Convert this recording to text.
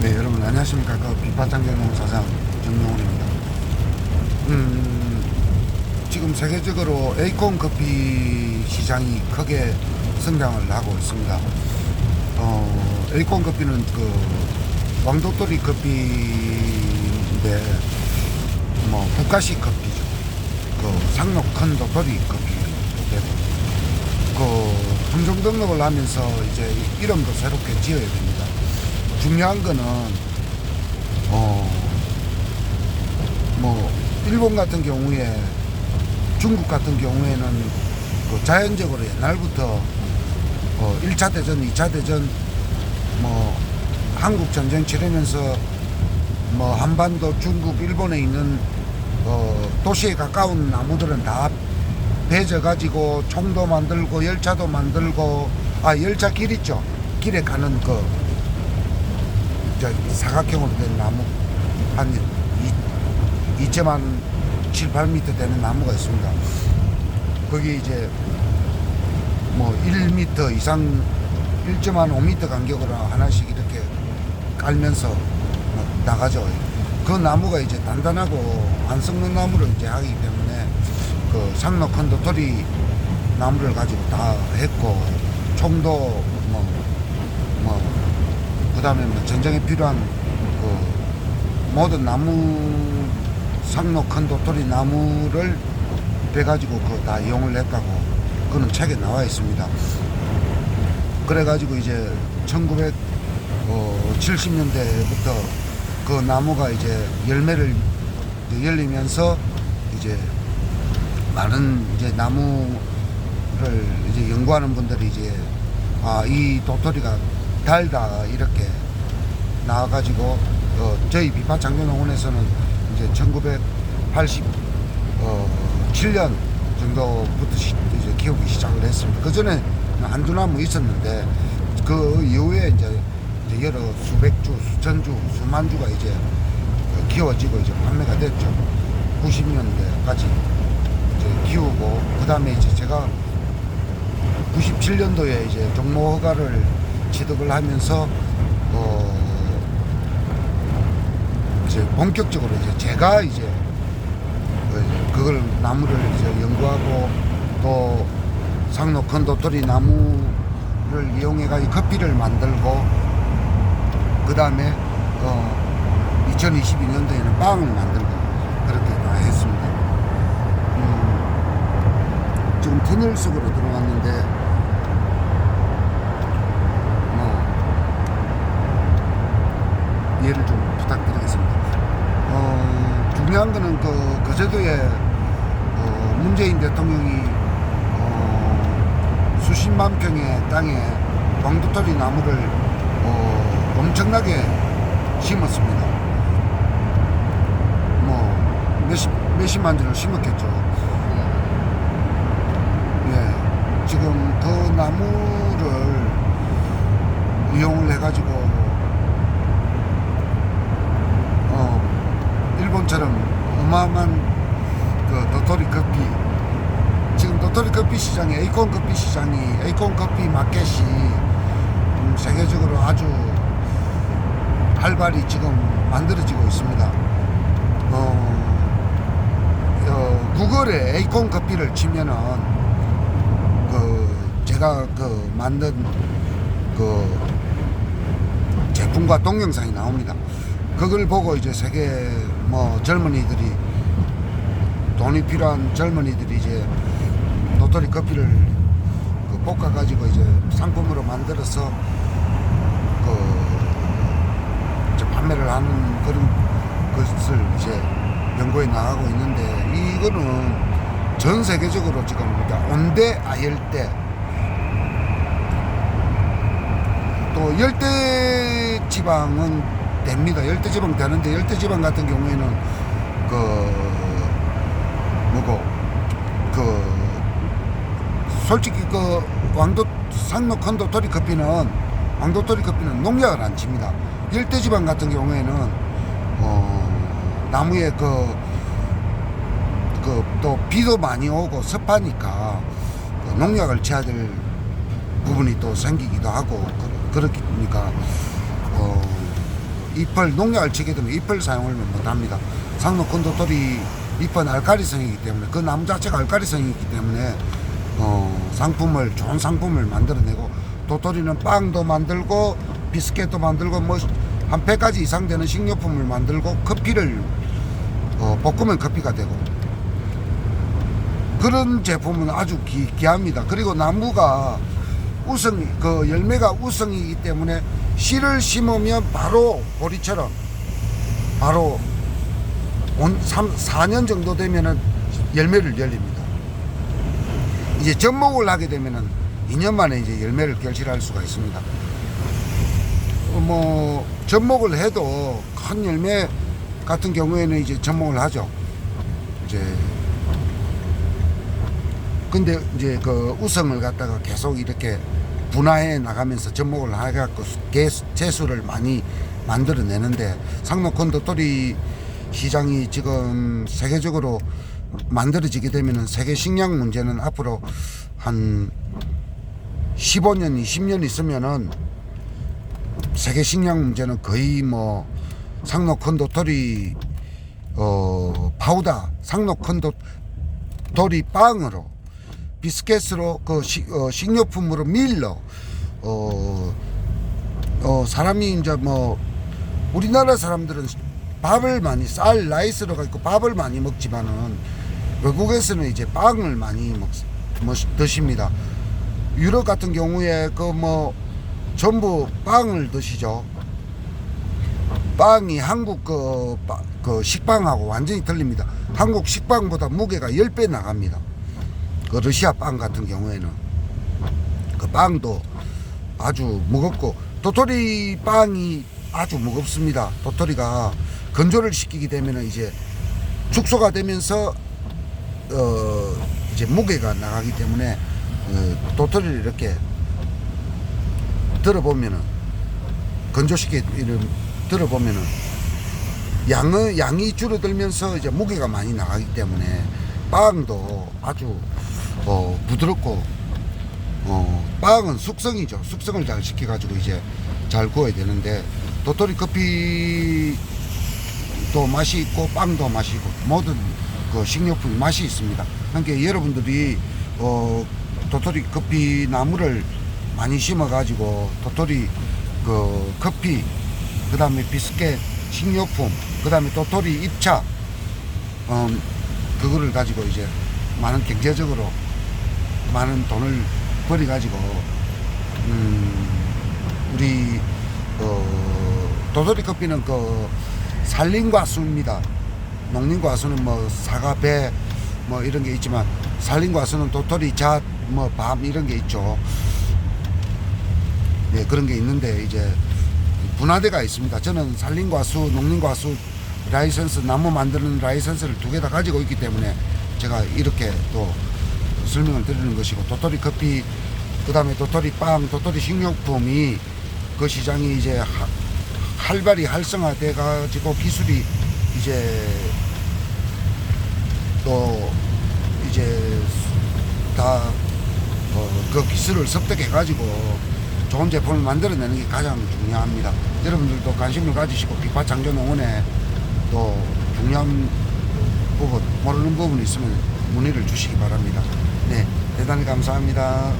네, 여러분 안녕하십니까. 그 비파장경농 사장 정용훈입니다. 음, 지금 세계적으로 에이콘 커피 시장이 크게 성장을 하고 있습니다. 어, 에이콘 커피는 그 왕도토리 커피인데 뭐 국가식 커피죠. 그 상록 큰 도토리 되고 그 품종 등록을 하면서 이제 이름도 새롭게 지어야 됩니다. 중요한 거는 어 뭐 일본 같은 경우에 중국 같은 경우에는 그 자연적으로 옛날부터 어 1차 대전, 2차 대전 뭐 한국 전쟁 치르면서 뭐 한반도, 중국, 일본에 있는 어 도시에 가까운 나무들은 다 배져 가지고 총도 만들고 열차도 만들고 아 열차 길 있죠? 길에 가는 그 저 사각형으로 된 나무 한 2.한 7, 8m 되는 나무가 있습니다. 거기 이제 뭐 1m 이상 1.5m 간격으로 하나씩 이렇게 깔면서 뭐 나가죠. 그 나무가 이제 단단하고 안 썩는 나무를 이제 하기 때문에 그 상로 컨도토리 나무를 가지고 다 했고 총도 뭐, 뭐, 그 다음에 뭐 전쟁에 필요한 그 모든 나무 상로 컨도토리 나무를 빼가지고 그 다 이용을 했다고 그는 책에 나와 있습니다. 그래가지고 이제 1970년대부터 그 나무가 이제 열매를 열리면서 이제 많은 이제 나무를 이제 연구하는 분들이 이제 아 이 도토리가 달다 이렇게 나와가지고 어, 저희 비파 장교농원에서는 이제 1987년 정도부터 시, 이제 키우기 시작을 했습니다. 그 전에 한두 나무 있었는데 그 이후에 이제, 이제 여러 수백 주, 수천 주, 수만 주가 이제 그 키워지고 이제 판매가 됐죠. 90년대까지 이제 키우고 그 다음에 이제 제가 97년도에 이제 종모 허가를 취득을 하면서 어 이제 본격적으로 이제 제가 이제 그- 그걸 나무를 이제 연구하고 또 상로 컨도토리 나무를 이용해 가지고 커피를 만들고 그 다음에 어 2022년도에는 빵을 만들고 그렇게 다 했습니다. 음, 지금 터널 속으로 들어갔는데 뭐 이해를 좀 부탁드리겠습니다. 어, 중요한 거는 그 거제도에 어, 문재인 대통령이 어, 수십만 평의 땅에 왕도토리 나무를 어, 엄청나게 심었습니다. 뭐 몇십 몇십만 주를 심었겠죠. 예, 지금 그 나무를 이용을 해가지고 어, 일본처럼 어마어마한 그 도토리 커피 지금 도토리 커피 시장이 에이콘 커피 시장이 에이콘 커피 마켓이 음, 세계적으로 아주 활발히 지금 만들어지고 있습니다. 어, 어, 구글에 에이콘 커피를 치면은 그 제가 그 만든 그 제품과 동영상이 나옵니다. 그걸 보고 이제 세계 뭐 젊은이들이 돈이 필요한 젊은이들이 이제 도토리 커피를 그 볶아 가지고 이제 상품으로 만들어서 그 판매를 하는 그런 것을 이제 연구해 나가고 있는데 이거는 전 세계적으로 지금 온대 아열대. 또 열대 지방은 됩니다. 열대 지방 되는데 열대 지방 같은 경우에는 그 뭐고 그 솔직히 그 왕도 상로 컨도토리 커피는 왕도토리 커피는 농약을 안 칩니다. 열대 지방 같은 경우에는 어 나무에 그 그 또 비도 많이 오고 습하니까 그 농약을 쳐야 될 부분이 또 생기기도 하고 그, 그렇니까 어 잎을 농약을 치게 되면 잎을 사용을 못합니다. 상록큰 도토리 잎은 알카리성이기 때문에 그 나무 자체가 알카리성이 있기 때문에 어, 상품을 좋은 상품을 만들어내고 도토리는 빵도 만들고 비스켓도 만들고 뭐한 100가지 이상 되는 식료품을 만들고 커피를 어, 볶으면 커피가 되고 그런 제품은 아주 기, 귀합니다. 그리고 나무가 우성이 그 열매가 우성이기 때문에 씨를 심으면 바로 보리처럼 바로 온 3, 4년 정도 되면은 열매를 열립니다. 이제 접목을 하게 되면은 2년 만에 이제 열매를 결실할 수가 있습니다. 어, 뭐 접목을 해도 큰 열매 같은 경우에는 이제 접목을 하죠. 이제 근데 이제 그 우성을 갖다가 계속 이렇게 분화해 나가면서 접목을 해갖고 개- 재수를 많이 만들어내는데 상록콘 도토리 시장이 지금 세계적으로 만들어지게 되면은 세계 식량 문제는 앞으로 한 15년, 20년 있으면은 세계 식량 문제는 거의 뭐 상록콘 도토리 어 파우다, 상록콘 도토리 빵으로 비스켓으로 그 시, 어, 식료품으로 밀러 어, 어 사람이 이제 뭐 우리나라 사람들은 밥을 많이 쌀 라이스로 가지고 밥을 많이 먹지만은 외국에서는 이제 빵을 많이 먹, 뭐, 드십니다. 유럽 같은 경우에 그 뭐 전부 빵을 드시죠. 빵이 한국 그, 빠- 그 식빵하고 완전히 틀립니다. 한국 식빵보다 무게가 10배 나갑니다. 그 러시아 빵 같은 경우에는 그 빵도 아주 무겁고 도토리 빵이 아주 무겁습니다. 도토리가 건조를 시키게 되면은 이제 축소가 되면서 어 이제 무게가 나가기 때문에 어, 도토리를 이렇게 들어보면은 건조시켜 이런 들어보면은 양의 양이 줄어들면서 이제 무게가 많이 나가기 때문에 빵도 아주 어, 부드럽고 어, 빵은 숙성이죠. 숙성을 잘 시켜가지고 이제 잘 구워야 되는데 도토리 커피도 맛이 있고 빵도 맛이 있고 모든 그 식료품이 맛이 있습니다. 그러니까 여러분들이 어, 도토리 커피 나무를 많이 심어가지고 도토리 그 커피 그 다음에 비스켓 식료품 그 다음에 도토리 잎차 어, 그거를 가지고 이제 많은 경제적으로 많은 돈을 벌이 가지고 음 우리 어 도토리 커피는 그 산림과 수입니다. 농림과 수는 뭐 사과 배 뭐 이런 게 있지만 산림과 수는 도토리 잣 뭐 밤 이런 게 있죠. 네 그런 게 있는데 이제 분화대가 있습니다. 저는 산림과수, 농림과수 라이선스 나무 만드는 라이선스를 두 개 다 가지고 있기 때문에 제가 이렇게 또 설명을 드리는 것이고 도토리 커피 그다음에 도토리 빵, 도토리 식료품이 그 시장이 이제 하- 활발히 활성화돼 가지고 기술이 이제 또 이제 다그 기술을 습득해 가지고 좋은 제품을 만들어내는 게 가장 중요합니다. 여러분들도 관심을 가지시고 비파 장조 농원에 또 중요한 부분 모르는 부분이 있으면 문의를 주시기 바랍니다. 네, 대단히 감사합니다.